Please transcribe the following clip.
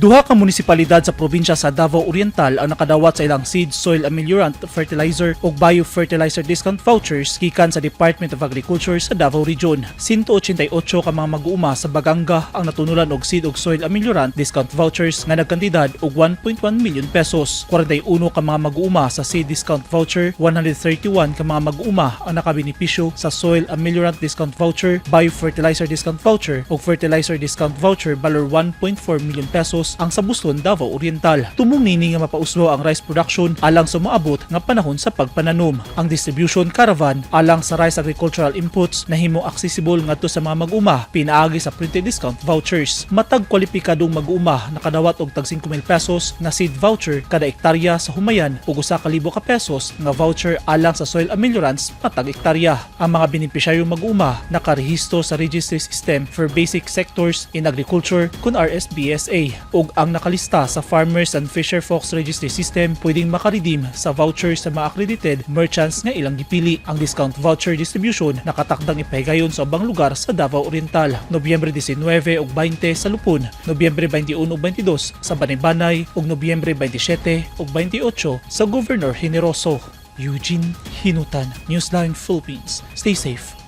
Duha ka munisipalidad sa probinsya sa Davao Oriental ang nakadawat sa ilang seed, soil ameliorant, fertilizer ug biofertilizer discount vouchers gikan sa Department of Agriculture sa Davao Region. 188 ka mga mag-uuma sa Baganga ang natunulan og seed ug soil ameliorant discount vouchers nga nagkantidad og 1.1 million pesos. 41 ka mga mag-uuma sa seed discount voucher, 131 ka mga mag-uuma ang nakabenepisyo sa soil ameliorant discount voucher, biofertilizer discount voucher ug fertilizer discount voucher balor 1.4 million pesos ang sa Buston, Davao Oriental. Tumong nini nga mapauslo ang rice production alang sa maabot nga panahon sa pagpananom. Ang distribution caravan alang sa rice agricultural inputs na himo accessible ngadto sa mga mag-uma pinaagi sa printed discount vouchers. Matag kwalipikadong mag-uma nakadawat og tag 5,000 pesos nga seed voucher kada ektarya sa humayan ug usa ka libo ka pesos nga voucher alang sa soil ameliorants matag ektarya. Ang mga benepisyaryo mag-uma nakarehistro sa registry system for basic sectors in agriculture kun RSBSA ug ang nakalista sa Farmers and Fisher Folks Registry System pwedeng makaredeem sa voucher sa mga accredited merchants nga ilang gipili. Ang discount voucher distribution nakatakdang ipahigayon sa ubang lugar sa Davao Oriental, Nobyembre 19 ug 20 sa Lupon, Nobyembre 21 ug 22 sa Banay-Banay ug Nobyembre 27 ug 28 sa Governor Generoso. Eugene Hinutan, Newsline Philippines. Stay safe.